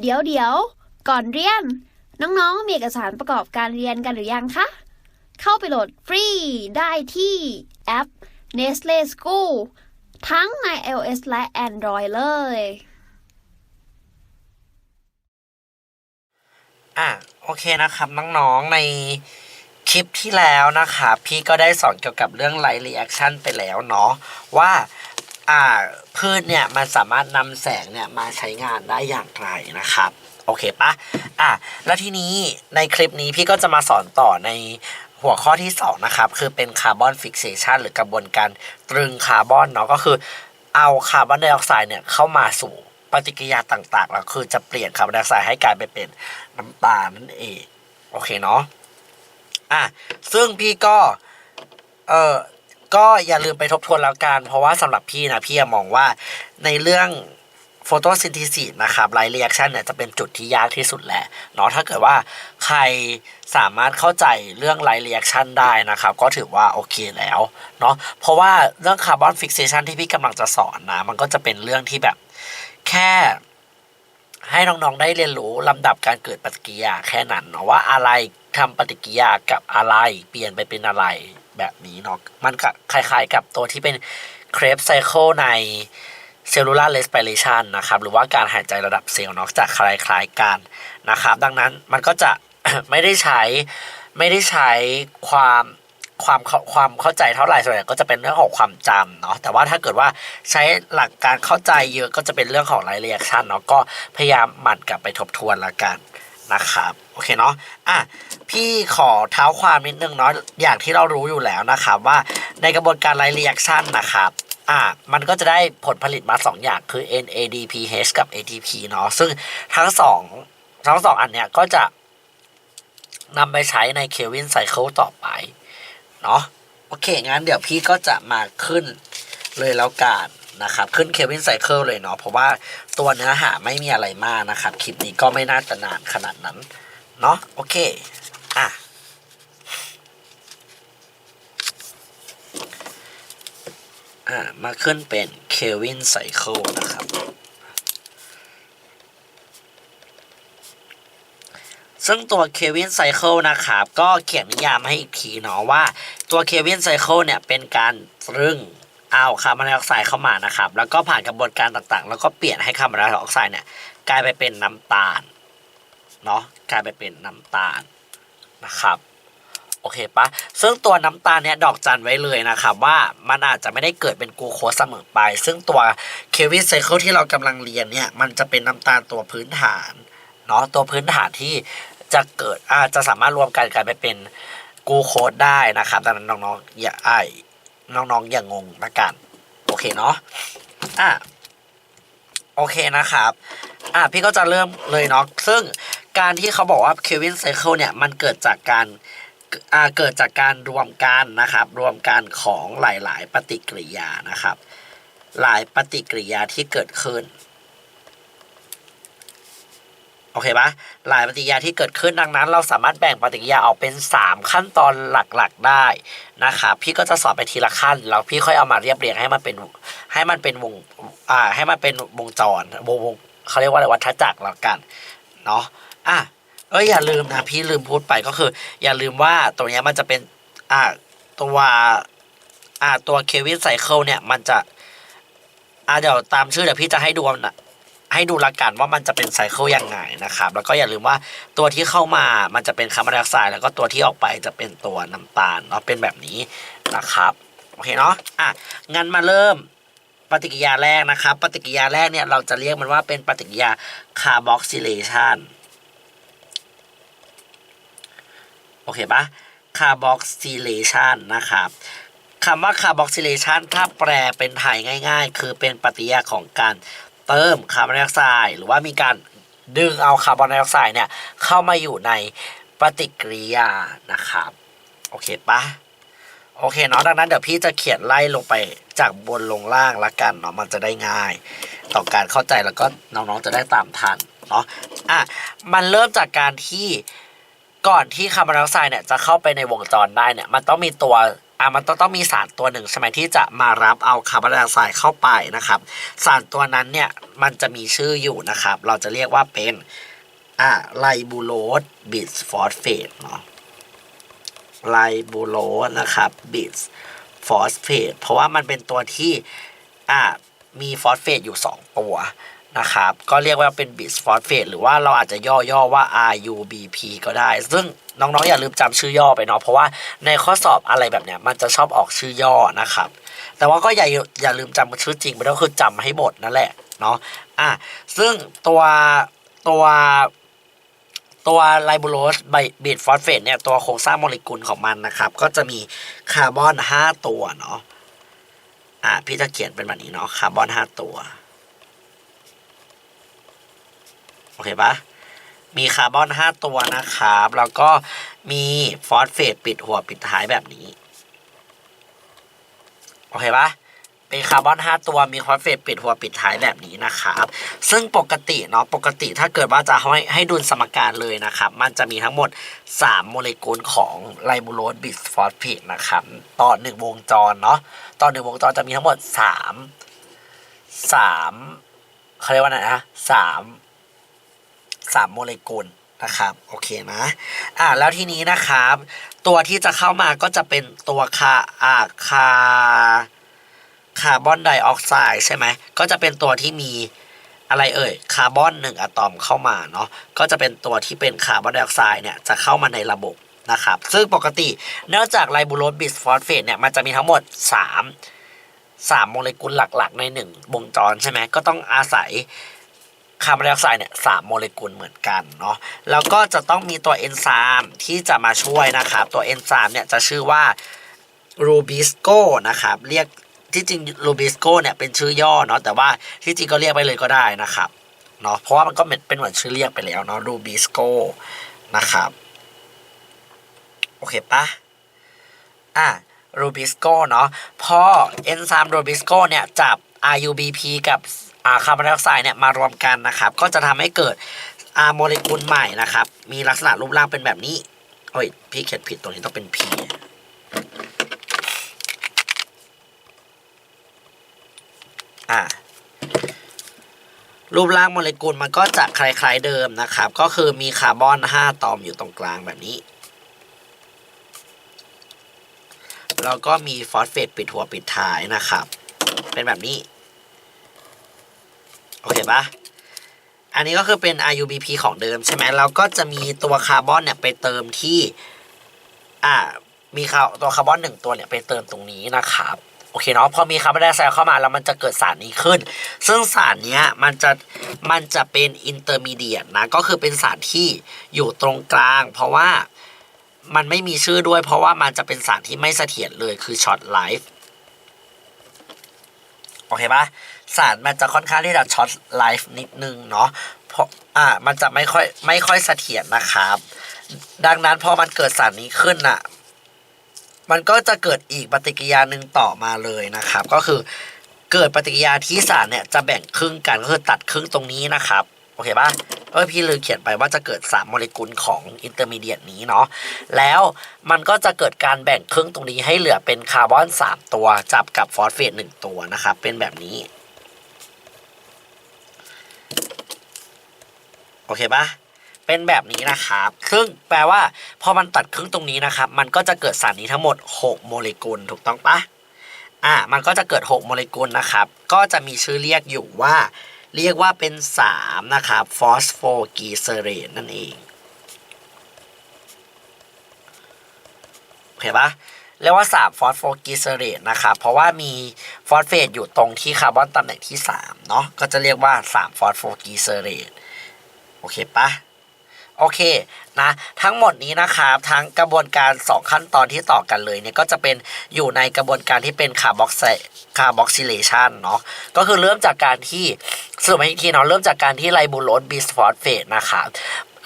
เดี๋ยวเดี๋ยว ก่อนเรียน น้องๆ มีเอกสารประกอบการเรียนกันหรือยังคะ เข้าไปโหลดฟรีได้ที่แอป Nestle School ทั้งใน iOS และ Android เลย อะ โอเคนะครับ น้องๆ ในคลิปที่แล้วนะคะ พี่ก็ได้สอนเกี่ยวกับเรื่องไลท์รีแอคชั่นไปแล้วเนาะว่า อ่าพืชเนี่ยมันสามารถนำแสงเนี่ยมาใช้งานได้อย่างไรนะครับ โอเคปะอะแล้วทีนี้ในคลิปนี้พี่ก็จะมาสอนต่อในหัวข้อที่สองนะครับ คือเป็นคาร์บอนฟิกเซชันหรือกระบวนการตรึงคาร์บอนเนาะก็คือเอาคาร์บอนไดออกไซด์เนี่ยเข้ามาสู่ปฏิกิริยาต่างๆแล้วคือจะเปลี่ยนคาร์บอนไดออกไซด์ให้กลายไปเป็นน้ำตาลนั่นเอง โอเคเนาะอะซึ่งพี่ก็เออ ก็อย่าลืมไปทบทวนแล้วกัน เพราะว่าสำหรับพี่นะพี่มองว่าในเรื่องโฟโตซินท h ซิสนะครับไลท์เรีแอคชั่นเนี่ยจะเป็นจุดที่ยากที่สุดแหละเนาะถ้าเกิดว่าใครสามารถเข้าใจเรื่องไลท์เรีแอคชั่นได้นะครับ ก็ถือว่าโอเคแล้วเนาะเพราะว่าเรื่องคาร์บอนฟิกเซชันที่พี่กำลังจะสอนนะ มันก็จะเป็นเรื่องที่แบบแค่ให้น้องๆได้เรียนรู้ลำดับการเกิดปฏิกิริยาแค่นั้นเนาะว่าอะไรทำปฏิกิริยากับอะไรเปลี่ยนไปเป็นอะไร แบบนี้เนาะมันก็คล้ายๆกับตัวที่เป็นเครปไซเคิลในเซลลูลาร์เรสปิเรชันนะครับหรือว่าการหายใจระดับเซลล์เนาะจะคล้ายๆกันนะครับดังนั้นมันก็จะไม่ได้ใช้ไม่ได้ใช้ความความความเข้าใจเท่าไหร่ส่วนใหญ่ก็จะเป็นเรื่องของความจำเนาะแต่ว่าถ้าเกิดว่าใช้หลักการเข้าใจเยอะก็จะเป็นเรื่องของไลเรีแอคชั่นเนาะก็พยายามหมั่นกลับไปทบทวนละกันนะครับ โอเคเนาะอะพี่ขอเท้าความนิดนึงเนาะอย่างที่เรารู้อยู่แล้วนะครับว่าในกระบวนการไลเรีแอคชั่นนะครับอะมันก็จะได้ผลผลิตมาสองอย่างคือ NADPH กับ ATP เนาะซึ่งทั้งสองทั้งสองอันเนี้ยก็จะนำไปใช้ในเควินไซเคิลต่อไปเนาะโอเค งั้นเดี๋ยวพี่ก็จะมาขึ้นเลยแล้วกันนะครับ ขึ้นเควินไซเคิลเลยเนาะเพราะว่าตัวเนื้อหาไม่มีอะไรมากนะครับ คลิปนี้ก็ไม่น่าจะนานขนาดนั้น เนาะโอเคอะอ่ามาขึ้นเป็นเควินไซเคิลนะครับ ซึ่งตัวเควินไซเคิลนะครับ ก็เขียนนิยามให้อีกทีเนาะว่าตัวเควินไซเคิลเนี่ยเป็นการตรึงเอาคาร์บอนไดออกไซด์เข้ามานะครับ แล้วก็ผ่านกระบวนการต่างๆ แล้วก็เปลี่ยนให้คาร์บอนไดออกไซด์เนี่ยกลายไปเป็นน้ำตาล เนาะกลายไปเป็นน้ำตาลนะครับโอเคปะซึ่งตัวน้ำตาลเนี่ยดอกจันไว้เลยนะครับว่ามันอาจจะไม่ได้เกิดเป็นกลูโคสเสมอไป ซึ่งตัวเควินไซเคิลที่เรากำลังเรียนเนี่ยมันจะเป็นน้ำตาลตัวพื้นฐานเนาะตัวพื้นฐานที่จะเกิดอาจจะสามารถรวมกันกลายไปเป็นกลูโคสได้นะครับดังนั้นน้องๆอย่าไอน้องๆอย่างงงละกันโอเคเนาะอะโอเคนะครับ อะพี่ก็จะเริ่มเลยเนาะซึ่ง การที่เขาบอกว่าเควินไซเคิลเนี่ยมันเกิดจากการเกิดจากการรวมกันนะครับรวมกันของหลาย ๆ ปฏิกิริยานะครับ หลายปฏิกิริยาที่เกิดขึ้นโอเคปะหลายปฏิกิริยาที่เกิดขึ้นดังนั้น เราสามารถแบ่งปฏิกิริยาออกเป็น 3 ขั้นตอนหลักๆได้นะครับพี่ก็จะสอนไปทีละขั้นแล้วพี่ค่อยเอามาเรียบเรียงให้มันเป็นให้มันเป็นวงอ่าให้มันเป็นวงจรวงวงเขาเรียกว่าอะไรวัฏจักรแล้วกันเนาะ อะเอ้ยอย่าลืมนะพี่ลืมพูดไปก็คือ อย่าลืมว่าตัวเนี้ยมันจะเป็นอ่าตัวอ่าตัวเควินไซเคิลเนี่ยมันจะอ่าเดี๋ยวตามชื่อเดี๋ยวพี่จะให้ดูนะให้ดูละกันว่ามันจะเป็นไซเคิลยังไงนะครับ แล้วก็อย่าลืมว่าตัวที่เข้ามามันจะเป็นคาร์บอนไดออกไซด์แล้วก็ตัวที่ออกไปจะเป็นตัวน้ำตาลเนาะเป็นแบบนี้นะครับโอเคเนาะอะงั้นมาเริ่มปฏิกิริยาแรกนะครับ ปฏิกิริยาแรกเนี่ยเราจะเรียกมันว่าเป็นปฏิกิริยาคาร์บอกซิเลชัน โอเคปะ carboxylation นะครับคำว่า carboxylation ถ้าแปลเป็นไทยง่าย ๆ คือเป็นปฏิกิริยาของการเติมคาร์บอนไดออกไซด์หรือว่ามีการดึงเอาคาร์บอนไดออกไซด์เนี่ยเข้ามาอยู่ในปฏิกิริยานะครับ โอเคปะโอเคเนาะดังนั้นเดี๋ยวพี่จะเขียนไล่ลงไปจากบนลงล่างละกันเนาะมันจะได้ง่าย ต่อการเข้าใจแล้วก็น้องๆจะได้ตามทันเนาะอะมันเริ่มจากการที่ ก่อนที่คาร์บอนไดออกไซด์เนี่ยจะเข้าไปในวงจรได้เนี่ยมันต้องมีตัวอะมันต้องต้องมีสารตัวหนึ่งใช่ไหมที่จะมารับเอาคาร์บอนไดออกไซด์เข้าไปนะครับ สารตัวนั้นเนี่ยมันจะมีชื่ออยู่นะครับ เราจะเรียกว่าเป็นอะไลบูโรสบิสฟอสเฟตเนาะไลบูโรสนะครับบิสฟอสเฟตเพราะว่ามันเป็นตัวที่อะมีฟอสเฟตอยู่ 2 ตัว นะครับ ก็เรียกว่าเป็นบิสฟอสเฟตหรือว่าเราอาจจะย่อๆว่า RUBP ก็ได้ ซึ่งน้องๆ อย่าลืมจำชื่อย่อไปเนาะเพราะว่าในข้อสอบอะไรแบบเนี้ยมันจะชอบออกชื่อย่อนะครับ แต่ว่าก็อย่าอย่าลืมจำชื่อจริงไปด้วยคือจำให้หมดนั่นแหละเนาะอะซึ่งตัวตัวตัวไลบูโรสไบบิดฟอสเฟตเนี่ยตัวโครงสร้างโมเลกุลของมันนะครับ ก็จะมีคาร์บอน 5 ตัวเนาะอะพี่จะเขียนเป็นแบบนี้เนาะคาร์บอน 5 ตัว โอเคปะมีคาร์บอน 5 ตัวนะครับ แล้วก็มีฟอสเฟตปิดหัวปิดท้ายแบบนี้ โอเคปะเป็นคาร์บอน 5 ตัวมีฟอสเฟตปิดหัวปิดท้ายแบบนี้นะครับ ซึ่งปกติเนาะปกติถ้าเกิดว่าจะให้ให้ดุลสมการเลยนะครับ มันจะมีทั้งหมด 3 โมเลกุลของไลบูโรสบิสฟอสเฟตนะครับ ต่อ 1 วงจรเนาะต่อ 1 วงจรจะมีทั้งหมด 3 3เขาเรียกว่าไงนะสามสามโมเลกุลนะครับโอเคนะอ่าแล้วทีนี้นะครับ ตัวที่จะเข้ามาก็จะเป็นตัวคาอาคาคาร์บอนไดออกไซด์ใช่ไหมก็จะเป็นตัวที่มีอะไรเอ่ยคาร์บอนหนึ่งอะตอมเข้ามาเนาะก็จะเป็นตัวที่เป็นคาร์บอนไดออกไซด์เนี่ยจะเข้ามาในระบบนะครับ ซึ่งปกติเนื่องจากไลบูโรสบิสฟอสเฟตเนี่ยมันจะมีทั้งหมด 3 3 โมเลกุลหลักๆ ใน 1 วงจรใช่ไหมก็ต้องอาศัย คาร์บอนไดออกไซด์เนี่ยสามโมเลกุลเหมือนกันเนาะแล้วก็จะต้องมีตัวเอนไซม์ที่จะมาช่วยนะครับตัวเอนไซม์เนี่ยจะชื่อว่ารูบิสโกนะครับเรียกที่จริงรูบิสโกเนี่ยเป็นชื่อย่อเนาะแต่ว่าที่จริงก็เรียกไปเลยก็ได้นะครับเนาะเพราะว่ามันก็เป็นเป็นหมือนชื่อเรียกไปแล้วเนาะรูบิสโกนะครับโอเคปะอะรูบิสโกเนาะพอเอนไซม์รูบิสโกเนี่ยจับ RUBP กับ คาร์บอนไดออกไซด์เนี่ยมารวมกันนะครับ ก็จะทำให้เกิดอาโมเลกุลใหม่นะครับ มีลักษณะรูปร่างเป็นแบบนี้โอ้ยพี่เขียนผิดตรงนี้ต้องเป็น P อ่ารูปร่างโมเลกุลมันก็จะคล้ายๆเดิมนะครับ ก็คือมีคาร์บอน 5 ตอมอยู่ตรงกลางแบบนี้ แล้วก็มีฟอสเฟตปิดหัวปิดท้ายนะครับ เป็นแบบนี้ โอเคปะอันนี้ก็คือเป็น RUBP ของเดิมใช่ไหมแล้วก็จะมีตัวคาร์บอนเนี่ยไปเติมที่ อ่า มีคาตัวคาร์บอนหนึ่งตัวเนี่ยไปเติมตรงนี้นะครับ โอเคเนาะ พอมีคาร์บอนไดออกไซด์เข้ามาแล้วมันจะเกิดสารนี้ขึ้น ซึ่งสารเนี้ยมันจะ มันจะเป็นอินเตอร์มีเดียตนะ ก็คือเป็นสารที่อยู่ตรงกลาง เพราะว่ามันไม่มีชื่อด้วย เพราะว่ามันจะเป็นสารที่ไม่เสถียรเลย คือช็อตไลฟ์ โอเคปะสารมันจะค่อนข้างที่จะช็อตไลฟ์นิดนึงเนาะเพราะอ่ามันจะไม่ค่อยไม่ค่อยเสถียรนะครับดังนั้นพอมันเกิดสารนี้ขึ้นอะมันก็จะเกิดอีกปฏิกิริยาหนึ่งต่อมาเลยนะครับ ก็คือเกิดปฏิกิริยาที่สารเนี่ยจะแบ่งครึ่งกันก็คือตัดครึ่งตรงนี้นะครับ โอเคปะเออพี่ลืมเขียนไปว่าจะเกิดสามโมเลกุลของอินเตอร์มีเดียตนี้เนาะแล้วมันก็จะเกิดการแบ่งครึ่งตรงนี้ให้เหลือเป็นคาร์บอนสามตัวจับกับฟอสเฟตหนึ่งตัวนะครับเป็นแบบนี้ โอเคปะเป็นแบบนี้นะครับ ซึ่งแปลว่า พอมันตัดครึ่งตรงนี้นะครับ มันก็จะเกิดสารนี้ทั้งหมด 6 โมเลกุลถูกต้องปะอ่ามันก็จะเกิด 6 โมเลกุลนะครับ ก็จะมีชื่อเรียกอยู่ว่า เรียกว่าเป็น 3 นะครับฟอสโฟกีเซเรตนั่นเองโอเคปะเรียกว่า 3 ฟอสโฟกีเซเรตนะครับเพราะว่ามีฟอสเฟตอยู่ตรงที่คาร์บอนตำแหน่งที่ 3 เนาะก็จะเรียกว่า 3 ฟอสโฟกีเซเรตโอเคปะ โอเคนะทั้งหมดนี้นะครับทั้งกระบวนการ 2 ขั้นตอนที่ต่อกันเลยเนี่ยก็จะเป็นอยู่ในกระบวนการที่เป็นคาร์บอกไซคาร์บอกซิเลชันเนาะก็คือเริ่มจากการที่สรุปให้อีกทีเนาะเริ่มจากการที่ไลบูโรสบิสฟอสเฟตนะครับ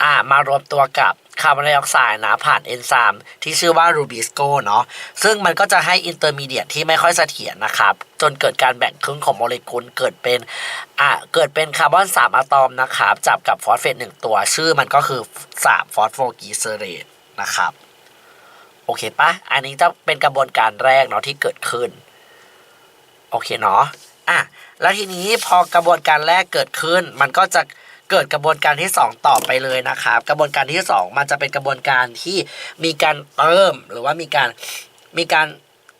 อ่ามารวมตัวกับคาร์บอนไดออกไซด์นะผ่านเอนไซม์ที่ชื่อว่ารูบิสโกเนาะซึ่งมันก็จะให้อินเตอร์มีเดียตที่ไม่ค่อยเสถียรนะครับ จนเกิดการแบ่งครึ่งของโมเลกุลเกิดเป็นอะเกิดเป็นคาร์บอน3อะตอมนะครับ จับกับฟอสเฟตหนึ่งตัวชื่อมันก็คือ3ฟอสโฟกีเซเรตนะครับ โอเคปะอันนี้จะเป็นกระบวนการแรกเนาะที่เกิดขึ้น โอเคเนาะอะแล้วทีนี้พอกระบวนการแรกเกิดขึ้นมันก็จะ เกิดกระบวนการที่สองต่อไปเลยนะครับ กระบวนการที่สองมันจะเป็นกระบวนการที่มีการเติมหรือว่ามีการมีการ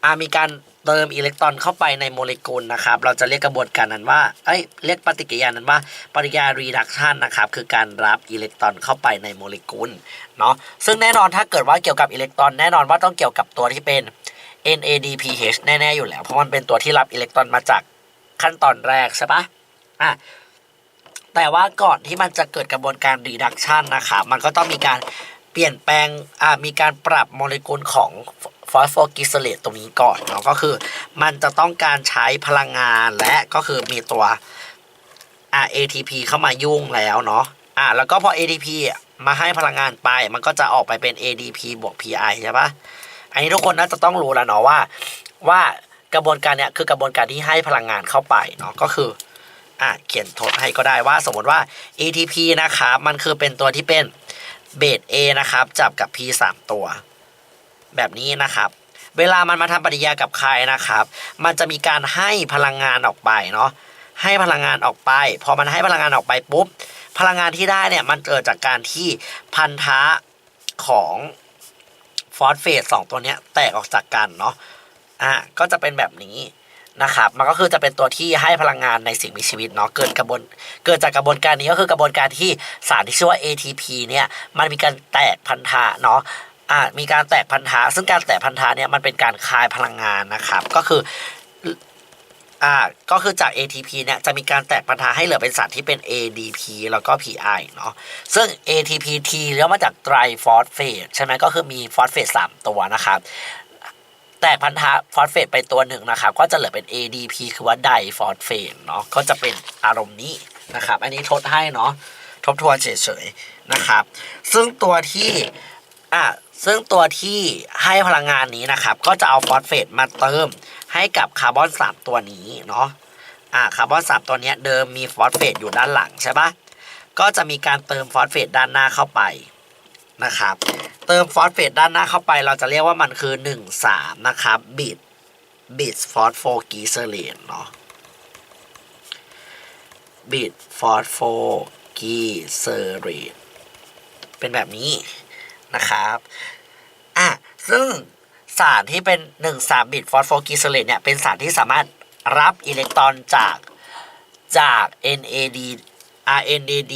อามีการเติมอิเล็กตรอนเข้าไปในโมเลกุลนะครับ เราจะเรียกกระบวนการนั้นว่า เอ้ย เรียกปฏิกิริยานั้นว่าปฏิกิริยา reduction นะครับ คือการรับอิเล็กตรอนเข้าไปในโมเลกุล เนาะ ซึ่งแน่นอนถ้าเกิดว่าเกี่ยวกับอิเล็กตรอน แน่นอนว่าต้องเกี่ยวกับตัวที่เป็น NADPH แน่ๆอยู่แล้ว เพราะมันเป็นตัวที่รับอิเล็กตรอนมาจากขั้นตอนแรกใช่ปะอะ แต่ว่าก่อนที่มันจะเกิดกระบวนการ reduction นะครับมันก็ต้องมีการเปลี่ยนแปลงมีการปรับโมเลกุลของฟอสโฟกิสเลตตรงนี้ก่อนเนาะก็คือ มันจะต้องการใช้พลังงานและก็คือมีตัว ATP เข้ามายุ่งแล้วเนาะอ่าแล้วก็พอ ATP มาให้พลังงานไป มันก็จะออกไปเป็น ADP บวก PI ใช่ปะอันนี้ทุกคนน่าจะต้องรู้แล้วเนาะว่า ว่ากระบวนการเนี้ยคือกระบวนการที่ให้พลังงานเข้าไปเนาะก็คือ อะเขียนทดให้ก็ได้ว่าสมมติว่า ATP นะครับมันคือเป็นตัวที่เป็นเบส A นะครับ จับกับ P 3 ตัว แบบนี้นะครับ เวลามันมาทำปฏิกิริยากับใครนะครับ มันจะมีการให้พลังงานออกไปเนาะให้พลังงานออกไป พอมันให้พลังงานออกไปปุ๊บ พลังงานที่ได้เนี่ยมันเกิดจากการที่พันธะของฟอสเฟตสองตัวเนี้ยแตกออกจากกันเนาะอะก็จะเป็นแบบนี้ นะครับมันก็คือจะเป็นตัวที่ให้พลังงานในสิ่งมีชีวิตเนาะเกิดกระบวนเกิดจากกระบวนการนี้ก็คือกระบวนการที่สารที่ชื่อว่า ATP เนี่ยมันมีการแตกพันธะเนาะอะมีการแตกพันธะซึ่งการแตกพันธะเนี่ยมันเป็นการคายพลังงานนะครับก็คืออ่าก็คือจาก ATP เนี่ยจะมีการแตกพันธะให้เหลือเป็นสารที่เป็น ADP แล้วก็ PI เนาะซึ่ง ATPT เรียกมาจากไตรฟอสเฟตใช่ไหมก็คือมีฟอสเฟต3ตัวนะครับ แตกพันธะฟอสเฟตไปตัวหนึ่งนะครับ ก็จะเหลือเป็น ADP คือว่าไดฟอสเฟตเนาะก็จะเป็นอารมณ์นี้นะครับ อันนี้ทดให้เนาะทบทวนเฉยๆนะครับ ซึ่งตัวที่อะซึ่งตัวที่ให้พลังงานนี้นะครับ ก็จะเอาฟอสเฟตมาเติมให้กับคาร์บอนสามตัวนี้เนาะอ่าคาร์บอนสามตัวนี้เดิมมีฟอสเฟตอยู่ด้านหลังใช่ปะก็จะมีการเติมฟอสเฟตด้านหน้าเข้าไป นะครับ เติมฟอสเฟตด้านหน้าเข้าไปเราจะเรียกว่ามันคือ 1 3 นะครับบิดบิดฟอสโฟกีเซเลนเนาะบิดฟอสโฟกีเซเรนเป็นแบบนี้นะครับอะซึ่งสารที่เป็น 1 3 บิดฟอสโฟกีเซเลนเนี่ยเป็นสารที่สามารถรับอิเล็กตรอนจากจาก NAD RNAD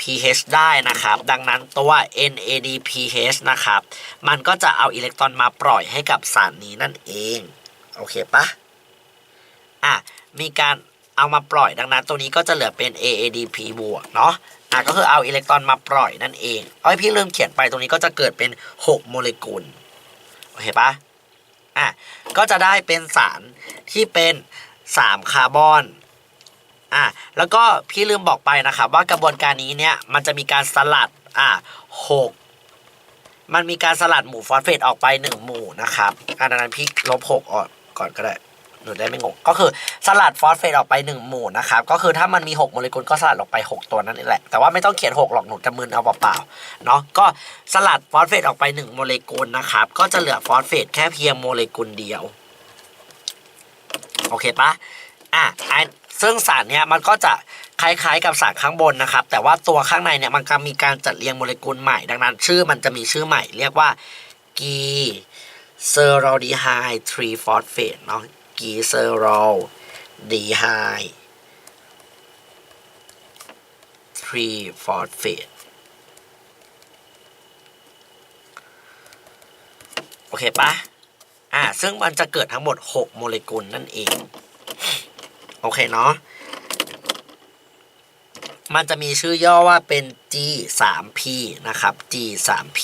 pH ได้นะครับ ดังนั้นตัว NAD pH นะครับ มันก็จะเอาอิเล็กตรอนมาปล่อยให้กับสารนี้นั่นเอง โอเคปะอะ มีการเอามาปล่อยดังนั้น ตัวนี้ก็จะเหลือเป็น AADP บวกเนาะอะก็คือเอาอิเล็กตรอนมาปล่อยนั่นเองเอ้ยพี่ลืมเขียนไปตรงนี้ก็จะเกิดเป็น 6 โมเลกุล โอเคปะอะ ก็จะได้เป็นสารที่เป็น 3 คาร์บอน อะแล้วก็พี่ลืมบอกไปนะครับว่ากระบวนการนี้เนี่ยมันจะมีการสลัดอะหกมันมีการสลัดหมู่ฟอสเฟตออกไปหนึ่งหมู่นะครับอะดังนั้นพี่ลบหกออกก่อนก็ได้หนูได้ไม่งงก็คือสลัดฟอสเฟตออกไปหนึ่งหมู่นะครับ ก็คือถ้ามันมีหกโมเลกุลก็สลัดออกไปหกตัวนั่นแหละ แต่ว่าไม่ต้องเขียนหกหรอกหนูจะมึนเอาเปล่าๆเนาะก็สลัดฟอสเฟตออกไปหนึ่งโมเลกุลนะครับ ก็จะเหลือฟอสเฟตแค่เพียงโมเลกุลเดียว โอเคปะอะอัน ซึ่งสารเนี้ยมันก็จะคล้ายๆกับสารข้างบนนะครับ แต่ว่าตัวข้างในเนี่ยมันก็มีการจัดเรียงโมเลกุลใหม่ ดังนั้น ชื่อมันจะมีชื่อใหม่ เรียกว่ากีเซอโรดีไฮทรีฟอสเฟตเนาะกีเซอโรดีไฮทรีฟอสเฟตโอเคปะอ่าซึ่งมันจะเกิดทั้งหมด 6 โมเลกุลนั่นเอง โอเคเนาะมันจะมีชื่อย่อว่าเป็น G3P นะครับ G3P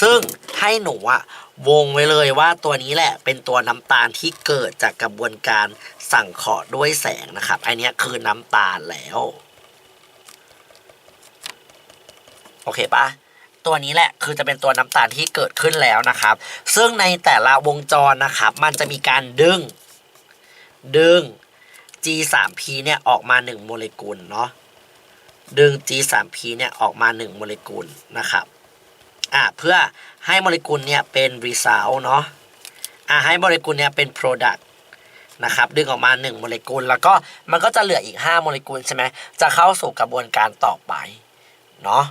ซึ่งให้หนูอะวงไว้เลยว่าตัวนี้แหละเป็นตัวน้ำตาลที่เกิดจากกระบวนการสั่งเคราะห์ด้วยแสงนะครับอันนี้คือน้ำตาลแล้ว โอเคปะตัวนี้แหละคือจะเป็นตัวน้ำตาลที่เกิดขึ้นแล้วนะครับ ซึ่งในแต่ละวงจรนะครับ มันจะมีการดึง ดึง G3P เนี่ยออกมา 1 โมเลกุลเนาะดึง G3P เนี่ยออกมา 1 โมเลกุลนะครับอะเพื่อให้โมเลกุลเนี่ยเป็น result เนาะอะให้โมเลกุลเนี่ยเป็น product นะครับดึงออกมา 1 โมเลกุล แล้วก็มันก็จะเหลืออีก 5 โมเลกุลใช่ไหมจะเข้าสู่กระบวนการต่อไปเนาะ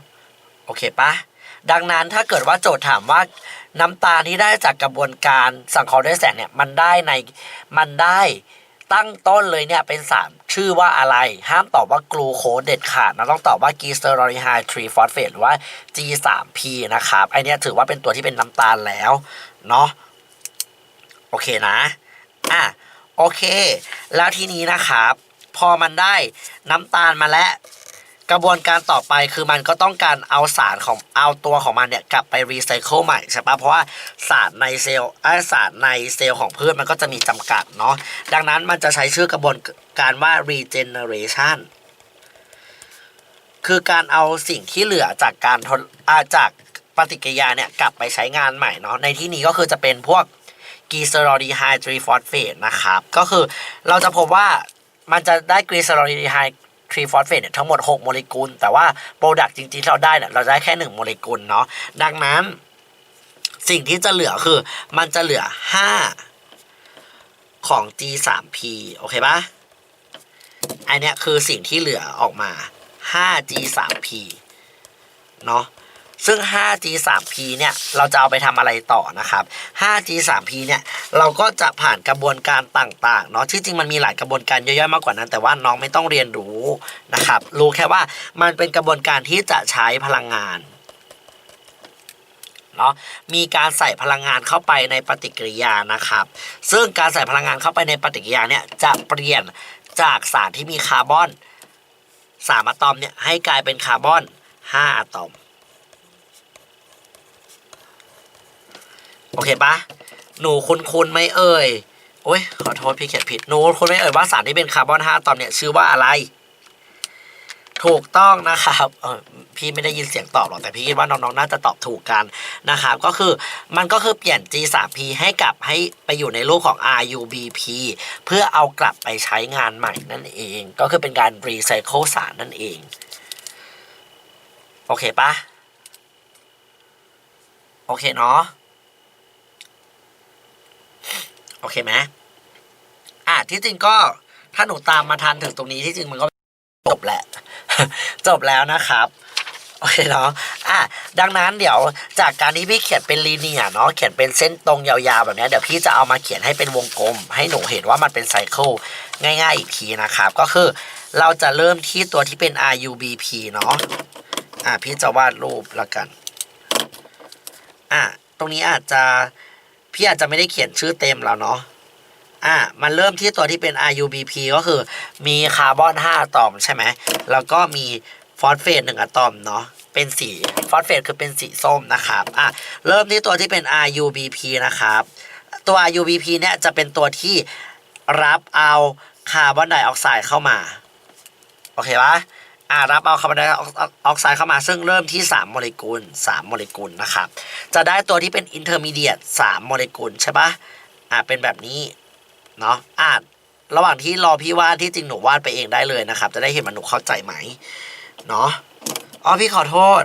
โอเคปะดังนั้นถ้าเกิดว่าโจทย์ถามว่าน้ำตาลที่ได้จากกระบวนการสังเคราะห์ด้วยแสงเนี่ยมันได้ในมันได้ ตั้งต้นเลยเนี่ยเป็นสารชื่อว่าอะไร ห้ามตอบว่ากลูโคสเด็ดขาดนะต้องตอบว่ากีเซอรอริไฮทรีฟอสเฟตหรือว่า G3P นะครับไอเนี้ยถือว่าเป็นตัวที่เป็นน้ำตาลแล้วเนาะโอเคนะอะโอเค แล้วทีนี้นะครับ พอมันได้น้ำตาลมาแล้ว กระบวนการต่อไปคือมันก็ต้องการเอาสารของเอาตัวของมันเนี่ยกลับไปรีไซเคิลใหม่ใช่ปะเพราะว่าสารในเซลล์ไอสารในเซลล์ของพืชมันก็จะมีจำกัดเนาะดังนั้นมันจะใช้ชื่อกระบวนการว่า regeneration คือการเอาสิ่งที่เหลือจากการทดอาจากปฏิกิริยาเนี่ยกลับไปใช้งานใหม่เนาะในที่นี้ก็คือจะเป็นพวกกีเซอรอดีไฮทรีฟอสเฟตนะครับก็คือเราจะพบว่ามันจะได้กรีเซอรอดีไฮ ทรีฟอสเฟตเนี่ยทั้งหมด 6 โมเลกุล แต่ว่าโปรดักต์จริงๆเราได้เนี่ยเราได้แค่ 1 โมเลกุลเนาะดังนั้น สิ่งที่จะเหลือคือ มันจะเหลือ 5 ของ G3P โอเคปะอันเนี้ยคือสิ่งที่เหลือออกมา 5G3P เนาะ ซึ่ง 5G3P เนี่ย เราจะเอาไปทำอะไรต่อนะครับ 5G3P เนี่ย เราก็จะผ่านกระบวนการต่างๆ เนาะที่จริงมันมีหลายกระบวนการเยอะๆมากกว่านั้น แต่ว่าน้องไม่ต้องเรียนรู้นะครับ รู้แค่ว่ามันเป็นกระบวนการที่จะใช้พลังงานเนาะมีการใส่พลังงานเข้าไปในปฏิกิริยานะครับ ซึ่งการใส่พลังงานเข้าไปในปฏิกิริยาเนี่ยจะเปลี่ยนจากสารที่มีคาร์บอนสามอะตอมเนี่ยให้กลายเป็นคาร์บอนห้าอะตอม โอเคปะหนูคุณคุณไม่เอ่ยโอ้ยขอโทษพี่เขียนผิดหนูคุณไม่เอ่ยว่าสารที่เป็นคาร์บอนห้าตอมเนี่ยชื่อว่าอะไร ถูกต้องนะครับพี่ไม่ได้ยินเสียงตอบหรอกแต่พี่คิดว่าน้องๆน่าจะตอบถูกกันนะครับก็คือมันก็คือเปลี่ยน G3P ให้กลับให้ไปอยู่ในรูปของ RUBP เพื่อเอากลับไปใช้งานใหม่นั่นเอง ก็คือเป็นการรีไซเคิลสารนั่นเอง โอเคปะโอเคเนาะ โอเคไหมอะที่จริงก็ถ้าหนูตามมาทันถึงตรงนี้ที่จริงมันก็จบแหละ จบแล้วนะครับโอเคเนาะอะดังนั้นเดี๋ยวจากการที่พี่เขียนเป็นลีเนียเนาะเขียนเป็นเส้นตรงยาวๆแบบนี้เดี๋ยวพี่จะเอามาเขียนให้เป็นวงกลม ให้หนูเห็นว่ามันเป็นไซเคิลง่ายๆอีกทีนะครับ ก็คือเราจะเริ่มที่ตัวที่เป็น RUBP เนาะอะพี่จะวาดรูปแล้วกัน อะตรงนี้อาจจะ พี่อาจจะไม่ได้เขียนชื่อเต็มแล้วเนาะอะมันเริ่มที่ตัวที่เป็น RUBP ก็คือมีคาร์บอน5อะตอมใช่ไหมแล้วก็มีฟอสเฟต1อะตอมเนาะเป็นสีฟอสเฟตคือเป็นสีส้มนะครับอะเริ่มที่ตัวที่เป็น RUBP นะครับ ตัว RUBP เนี่ยจะเป็นตัวที่รับเอาคาร์บอนไดออกไซด์เข้ามา โอเคปะ อ่ารับเอาคาร์บอนไดออกไซด์เข้ามาซึ่งเริ่มที่ 3 โมเลกุล 3 โมเลกุลนะครับจะได้ตัวที่เป็นอินเทอร์มีเดียต3โมเลกุลใช่ปะอ่าเป็นแบบนี้เนาะอ่าระหว่างที่รอพี่วาดที่จริงหนูวาดไปเองได้เลยนะครับ จะได้เห็นมันหนูเข้าใจไหมเนาะอ๋อพี่ขอโทษ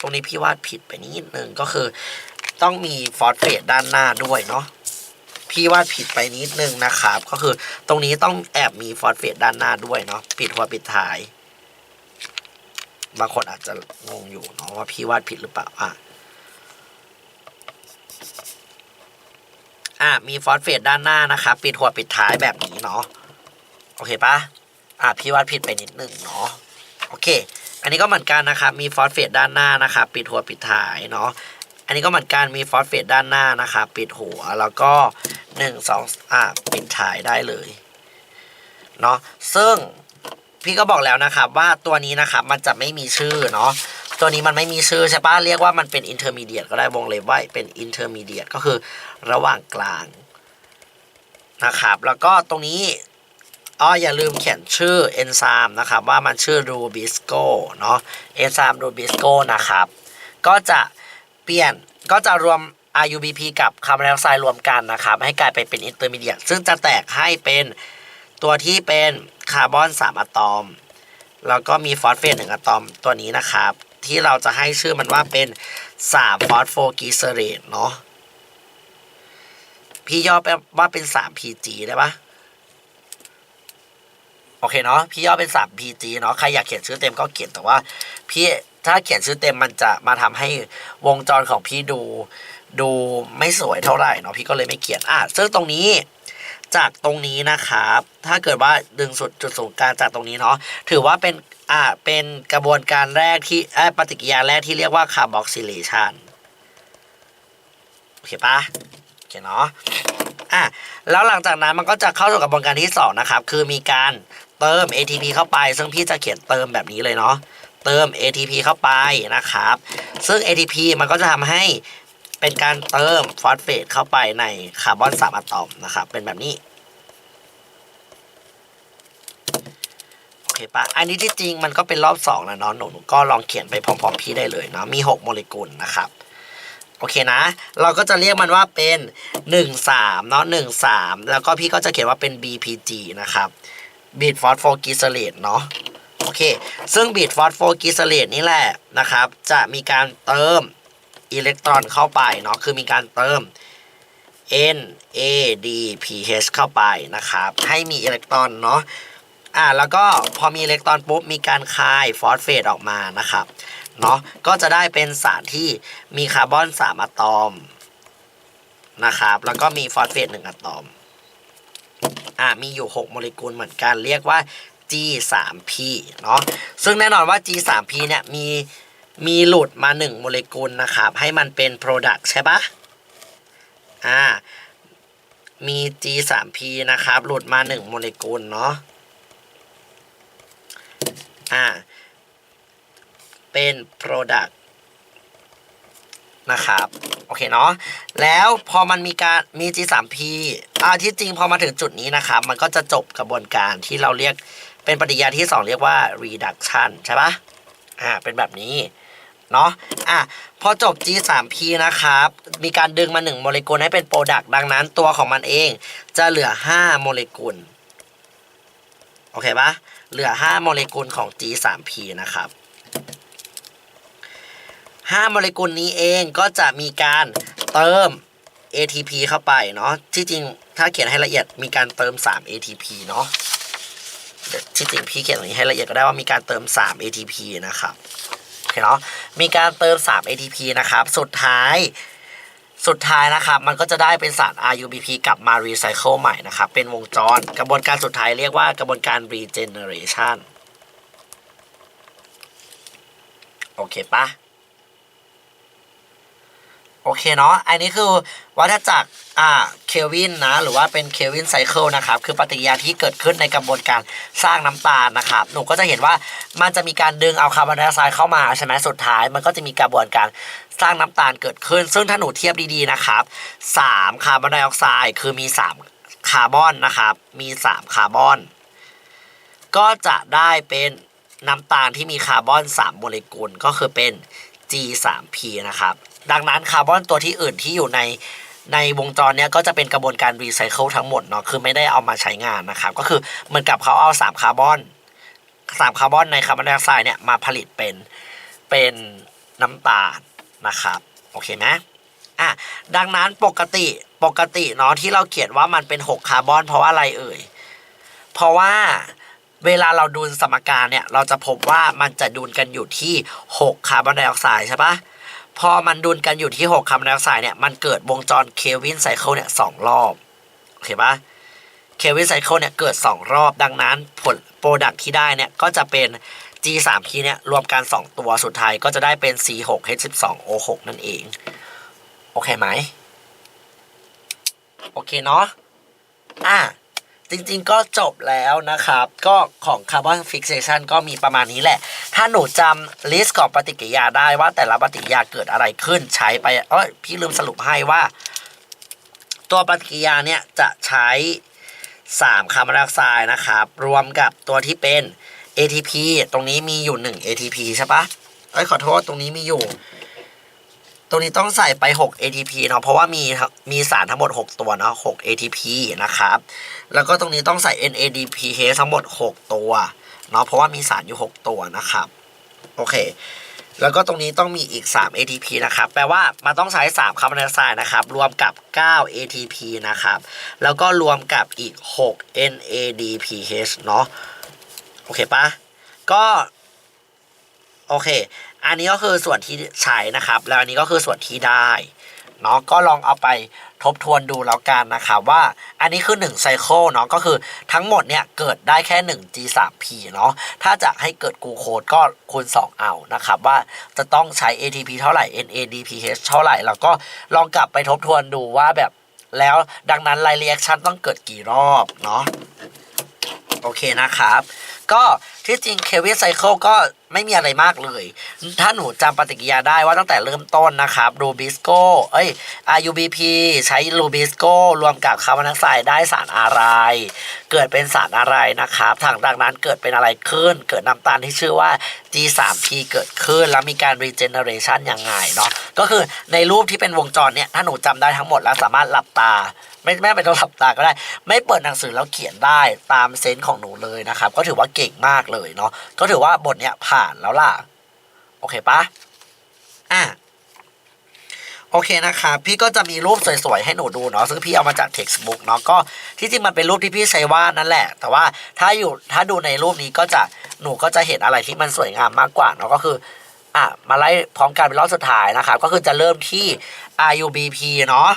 ตรงนี้พี่วาดผิดไปนิดนึงก็คือ ต้องมีฟอสเฟตด้านหน้าด้วยเนาะพี่วาดผิดไปนิดนึงนะครับ ก็คือตรงนี้ต้องแอบมีฟอสเฟตด้านหน้าด้วยเนาะปิดหัวปิดท้าย บางคนอาจจะงงอยู่เนาะว่าพี่วาดผิดหรือเปล่าอะอะมีฟอสเฟตด้านหน้านะครับ ปิดหัวปิดท้ายแบบนี้เนาะโอเคปะอะพี่วาดผิดไปนิดนึงเนาะโอเค อันนี้ก็เหมือนกันนะครับ มีฟอสเฟตด้านหน้านะครับ ปิดหัวปิดท้ายเนาะอันนี้ก็เหมือนกันมีฟอสเฟตด้านหน้านะครับปิดหัวแล้วก็หนึ่งสองอะปิดท้ายได้เลยเนาะซึ่ง พี่ก็บอกแล้วนะครับว่าตัวนี้นะครับมันจะไม่มีชื่อเนาะตัวนี้มันไม่มีชื่อใช่ปะเรียกว่ามันเป็น intermediate ก็ได้วงเล็บไว้เป็น intermediate ก็คือระหว่างกลางนะครับแล้วก็ตรงนี้อ๋ออย่าลืมเขียนชื่อเอนไซม์นะครับว่ามันชื่อ Rubisco เนาะเอนไซม์ Rubisco นะครับก็จะเปลี่ยนก็จะรวม RUBP กับคาร์บอนไดออกไซด์รวมกันนะครับให้กลายไปเป็น intermediate ซึ่งจะแตกให้เป็นตัวที่เป็น คาร์บอน 3 อะตอม แล้วก็มีฟอสเฟตหนึ่งอะตอมตัวนี้นะครับ ที่เราจะให้ชื่อมันว่าเป็น3ฟอสโฟกีเซเรตเนาะพี่ย่อไปว่าเป็น 3 PG ได้ปะโอเคเนาะพี่ย่อเป็น 3 PG เนาะใครอยากเขียนชื่อเต็มก็เขียนแต่ว่าพี่ถ้าเขียนชื่อเต็มมันจะมาทำให้วงจรของพี่ดู ดูไม่สวยเท่าไหร่เนาะพี่ก็เลยไม่เขียนอะซึ่งตรงนี้ จากตรงนี้นะครับ ถ้าเกิดว่าดึงสุดจุดศูนย์กลางจากตรงนี้เนาะถือว่าเป็นอ่าเป็นกระบวนการแรกที่ปฏิกิริยาแรกที่เรียกว่าคาร์บอกซิเลชันโอเคปะโอเคเนาะอะแล้วหลังจากนั้นมันก็จะเข้าสู่กระบวนการที่สองนะครับคือมีการเติม ATP เข้าไป ซึ่งพี่จะเขียนเติมแบบนี้เลยเนาะเติม ATP เข้าไปนะครับ ซึ่ง ATP มันก็จะทำให้ เป็นการเติมฟอสเฟตเข้าไปในคาร์บอน3อะตอมนะครับ เป็นแบบนี้ โอเคปะอันนี้ที่จริงมันก็เป็นรอบสองแล้วเนาะหนูหนูก็ลองเขียนไปพร้อมๆพี่ได้เลยเนาะมี 6 โมเลกุลนะครับโอเคนะ เราก็จะเรียกมันว่าเป็น 1 3 เนาะ1 3 แล้วก็พี่ก็จะเขียนว่าเป็น BPG นะครับ บีดฟอสโฟกิสเลตเนาะ โอเค ซึ่งบีดฟอสโฟกิสเลตนี่แหละนะครับ จะมีการเติม อิเล็กตรอนเข้าไปเนาะคือมีการเติม N A D P H เข้าไปนะครับ ให้มีอิเล็กตรอนเนาะอ่าแล้วก็พอมีอิเล็กตรอนปุ๊บมีการคายฟอสเฟตออกมานะครับเนาะก็จะได้เป็นสารที่มีคาร์บอน3อะตอมนะครับแล้วก็มีฟอสเฟต1อะตอมอ่ามีอยู่ 6 โมเลกุลเหมือนกันเรียกว่า G3P เนาะซึ่งแน่นอนว่า G3P เนี่ยมี มีหลุดมา 1 โมเลกุลนะครับ ให้มันเป็น Product ใช่ปะอ่า มี G3P นะครับ หลุดมา 1 โมเลกุลเนาะ อ่า เป็น product นะครับ โอเคเนาะ แล้วพอมันมีการมี G3P อ่าที่จริงพอมาถึงจุดนี้นะครับ มันก็จะจบกระบวนการที่เราเรียกเป็นปฏิกิริยาที่ 2 เรียกว่า reduction ใช่ปะอ่า เป็นแบบนี้ เนาะอะพอจบ G3P นะครับ มีการดึงมา 1 โมเลกุลให้เป็น product ดังนั้นตัวของมันเองจะเหลือ 5 โมเลกุล โอเคปะเหลือ 5 โมเลกุลของ G3P นะครับ5โมเลกุลนี้เองก็จะมีการเติม ATP เข้าไปเนาะที่จริงถ้าเขียนให้ละเอียดมีการเติม 3 ATP เนาะที่จริงพี่เขียนตรงนี้ให้ละเอียดก็ได้ว่ามีการเติม 3 ATP นะครับ เคเนาะมีการเติม 3 ATP นะครับ สุดท้ายสุดท้ายนะครับ มันก็จะได้เป็นสาร RUBP กลับมารีไซเคิลใหม่นะครับ เป็นวงจรกระบวนการสุดท้ายเรียกว่ากระบวนการ regeneration โอเคปะ โอเคเนาะ อันนี้คือวัฏจักรอ่าเคลวินนะ หรือว่าเป็นเคลวินไซเคิลนะครับ คือปฏิกิริยาที่เกิดขึ้นในกระบวนการสร้างน้ำตาลนะครับ หนูก็จะเห็นว่ามันจะมีการดึงเอาคาร์บอนไดออกไซด์เข้ามาใช่ไหมสุดท้าย มันก็จะมีกระบวนการสร้างน้ำตาลเกิดขึ้น ซึ่งถ้าหนูเทียบดีๆนะครับสามคาร์บอนไดออกไซด์คือมีสามคาร์บอนนะครับ มีสามคาร์บอน ก็จะได้เป็นน้ำตาลที่มีคาร์บอน 3 โมเลกุล ก็คือเป็น G3P นะครับ ดังนั้นคาร์บอนตัวที่อื่นที่อยู่ในในวงจรเนี้ยก็จะเป็นกระบวนการรีไซเคิลทั้งหมดเนาะคือไม่ได้เอามาใช้งานนะครับ ก็คือเหมือนกับเขาเอา3คาร์บอน3คาร์บอนในคาร์บอนไดออกไซด์เนี่ยมาผลิตเป็นเป็นน้ำตาลนะครับโอเคไหมอะดังนั้นปกติปกติเนาะที่เราเขียนว่ามันเป็น 6 คาร์บอน เพราะว่าอะไรเอ่ย เพราะว่าเวลาเราดูสมการเนี่ย เราจะพบว่ามันจะดูนกันอยู่ที่ 6 คาร์บอนไดออกไซด์ใช่ปะ พอมันดูนกันอยู่ที่ 6 คาร์บอนไดออกไซด์เนี่ยมันเกิดวงจรเคลวินไซเคิลเนี่ยสองรอบโอเคปะเคลวินไซเคิลเนี่ยเกิด 2 รอบดังนั้นผลโปรดักที่ได้เนี่ยก็จะเป็น G3P เนี่ยรวมกัน 2 ตัวสุดท้ายก็จะได้เป็น C6H12O6 นั่นเอง โอเคไหม โอเคเนาะอะ จริงๆก็จบแล้วนะครับ ก็ของ Carbon Fixation ก็มีประมาณนี้แหละ ถ้าหนูจำลิสต์ของปฏิกิริยาได้ว่าแต่ละปฏิกิริยาเกิดอะไรขึ้นใช้ไปเอ้ยพี่ลืมสรุปให้ว่า ตัวปฏิกิริยาเนี่ยจะใช้ 3 คาร์บอนไดออกไซด์นะครับ รวมกับตัวที่เป็น ATP ตรงนี้มีอยู่ 1 ATP ใช่ปะเอ้ยขอโทษตรงนี้มีอยู่ ตรงนี้ต้องใส่ไป 6 ATP เนาะเพราะว่ามีมีสารทั้งหมด 6 ตัวเนาะ6 ATP นะครับ แล้วก็ตรงนี้ต้องใส่ NADPH ทั้งหมด 6 ตัวเนาะเพราะว่ามีสารอยู่ 6 ตัวนะครับโอเค แล้วก็ตรงนี้ต้องมีอีก 3 ATP นะครับ แปลว่ามันต้องใช้ 3คาร์บอนไดออกไซด์นะครับ รวมกับ 9 ATP นะครับ แล้วก็รวมกับอีก 6 NADPH เนาะโอเคปะก็ โอเค อันนี้ก็คือส่วนที่ใช้นะครับ แล้วอันนี้ก็คือส่วนที่ได้เนาะก็ลองเอาไปทบทวนดูแล้วกันนะครับว่าอันนี้คือ1ไซเคิลเนาะก็คือทั้งหมดเนี่ยเกิดได้แค่1 G3P เนาะถ้าจะให้เกิดกูโคสก็คูณ 2 เอานะครับว่าจะต้องใช้ ATP เท่าไหร่ NADPH เท่าไหร่ แล้วก็ลองกลับไปทบทวนดูว่าแบบแล้วดังนั้นไลเรีแอคชั่นต้องเกิดกี่รอบเนาะ โอเคนะครับ ก็ที่จริงเควิ n ไซเคิลก็ไม่มีอะไรมากเลย ถ้าหนูจำปฏิกิริยาได้ว่าตั้งแต่เริ่มต้นนะครับรูบิสโกเอ้ย RUBP ใช้รูบิสโกรวมกับคาร์บอนไดออกไซด์ได้สารอะไร เกิดเป็นสารอะไรนะครับทางดังนั้นเกิดเป็นอะไรขึ้น เกิดน้ำตาลที่ชื่อว่า G3P เกิดขึ้น แล้วมีการ regeneration ยังไงเนาะก็คือในรูปที่เป็นวงจรเนี่ยถ้าหนูจำได้ทั้งหมดแล้วสามารถหลับตา ไม่ไม่เป็นต้องหลับตาก็ได้ ไม่เปิดหนังสือแล้วเขียนได้ตามเซนส์ของหนูเลยนะครับ ก็ถือว่าเก่งมากเลยเนาะก็ถือว่าบทเนี้ยผ่านแล้วล่ะ โอเคปะอะโอเคนะครับพี่ก็จะมีรูปสวยๆให้หนูดูเนาะซึ่งพี่เอามาจาก textbook เนาะก็ที่จริงมันเป็นรูปที่พี่ใช้วาดนั่นแหละ แต่ว่าถ้าอยู่ถ้าดูในรูปนี้ก็จะหนูก็จะเห็นอะไรที่มันสวยงามมากกว่าเนาะก็คือ อะมาไล่พร้อมกันเป็นรอบสุดท้ายนะครับ ก็คือจะเริ่มที่ RUBP เนาะ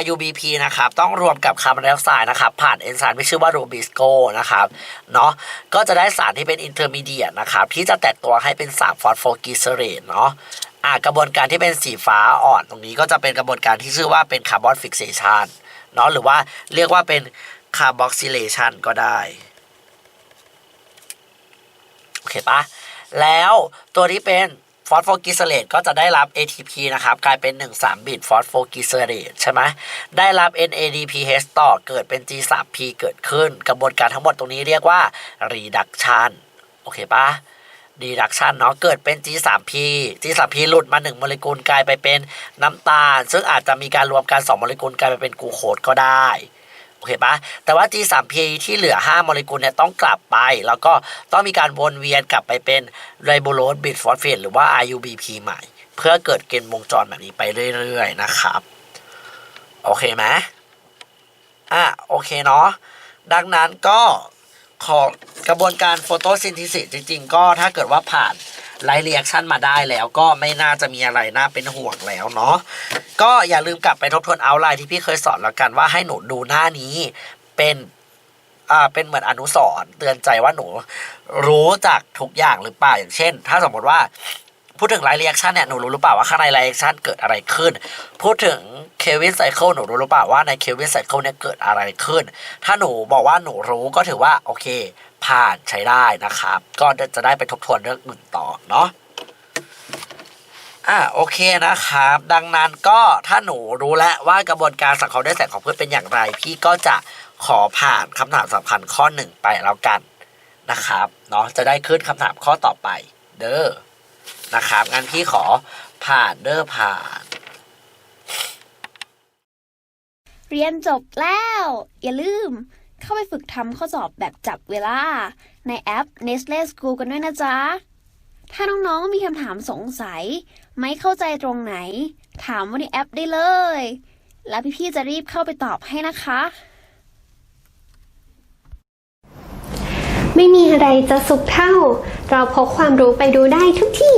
RUBP นะครับต้องรวมกับคาร์บอนไดออกไซด์นะครับ ผ่านเอนไซม์ที่ชื่อว่า Rubisco นะครับเนาะก็จะได้สารที่เป็นอินเตอร์มีเดียนะครับ ที่จะแตกตัวให้เป็นสารฟอสโฟกิเซเรตเนาะอ่ากระบวนการที่เป็นสีฟ้าอ่อนตรงนี้ก็จะเป็นกระบวนการที่ชื่อว่าเป็นคาร์บอนฟิกเซชันเนาะหรือว่าเรียกว่าเป็นคาร์บอกซิเลชันก็ได้ โอเคปะ แล้วตัวที่เป็นฟอสโฟกิเซเลตก็จะได้รับ ATP นะครับ กลายเป็น 1 3 บิตฟอสโฟกิเซเลตใช่ไหมได้รับ NADPH ต่อเกิดเป็น G3P เกิดขึ้น กระบวนการทั้งหมดตรงนี้เรียกว่า reduction โอเคปะ reduction เนาะเกิดเป็น G3P G3P หลุดมา 1 โมเลกุลกลายไปเป็นน้ำตาล ซึ่งอาจจะมีการรวมกัน 2 โมเลกุลกลายไปเป็นกลูโคสก็ได้ โอเคปะแต่ว่า G3P ที่เหลือ 5 โมเลกุลเนี่ยต้องกลับไป แล้วก็ต้องมีการวนเวียนกลับไปเป็นไรโบโรสบิดฟอสเฟตหรือว่า RUBP ใหม่ เพื่อเกิดเกณฑ์วงจรแบบนี้ไปเรื่อยๆนะครับ โอเคไหมอะโอเคเนาะดังนั้นก็ของกระบวนการโฟโตซินธิสิสจริง ๆ ก็ถ้าเกิดว่าผ่าน ไลท์เรีแอคชั่นมาได้แล้วก็ไม่น่าจะมีอะไรน่าเป็นห่วงแล้วเนาะก็อย่าลืมกลับไปทบทวนเอาไลน์ที่พี่เคยสอนแล้วกันว่าให้หนูดูหน้านี้เป็นอ่าเป็นเหมือนอนุสรณ์เตือนใจว่าหนูรู้จากทุกอย่างหรือเปล่าอย่างเช่น ถ้าสมมติว่าพูดถึงไลท์เรีแอคชั่นเนี่ยหนูรู้หรือเปล่าว่าข้างในไลท์เรีแอคชั่นเกิดอะไรขึ้น พูดถึงเควินไซเคิลหนูรู้หรือเปล่าว่าในเควินไซเคิลเนี่ยเกิดอะไรขึ้น ถ้าหนูบอกว่าหนูรู้ก็ถือว่าโอเค ผ่านใช้ได้นะครับ ก็จะได้ไปทบทวนเรื่องอื่นต่อเนาะอ่าโอเคนะครับ ดังนั้นก็ถ้าหนูรู้แล้วว่ากระบวนการสังเคราะห์ด้วยแสงของพืชเป็นอย่างไร พี่ก็จะขอผ่านคำถามสำคัญข้อหนึ่งไปแล้วกันนะครับเนาะจะได้ขึ้นคำถามข้อต่อไป เด้อนะครับงั้นพี่ขอผ่านเด้อผ่าน เรียนจบแล้ว อย่าลืม เข้าไปฝึกทำข้อสอบแบบจับเวลา ในแอป Nestle School กันด้วยนะจ๊ะ ถ้าน้องๆมีคำถามสงสัย ไม่เข้าใจตรงไหน ถามว่าในแอปได้เลย แล้วพี่ๆจะรีบเข้าไปตอบให้นะคะ ไม่มีอะไรจะสุขเท่า เราพกความรู้ไปดูได้ทุกที่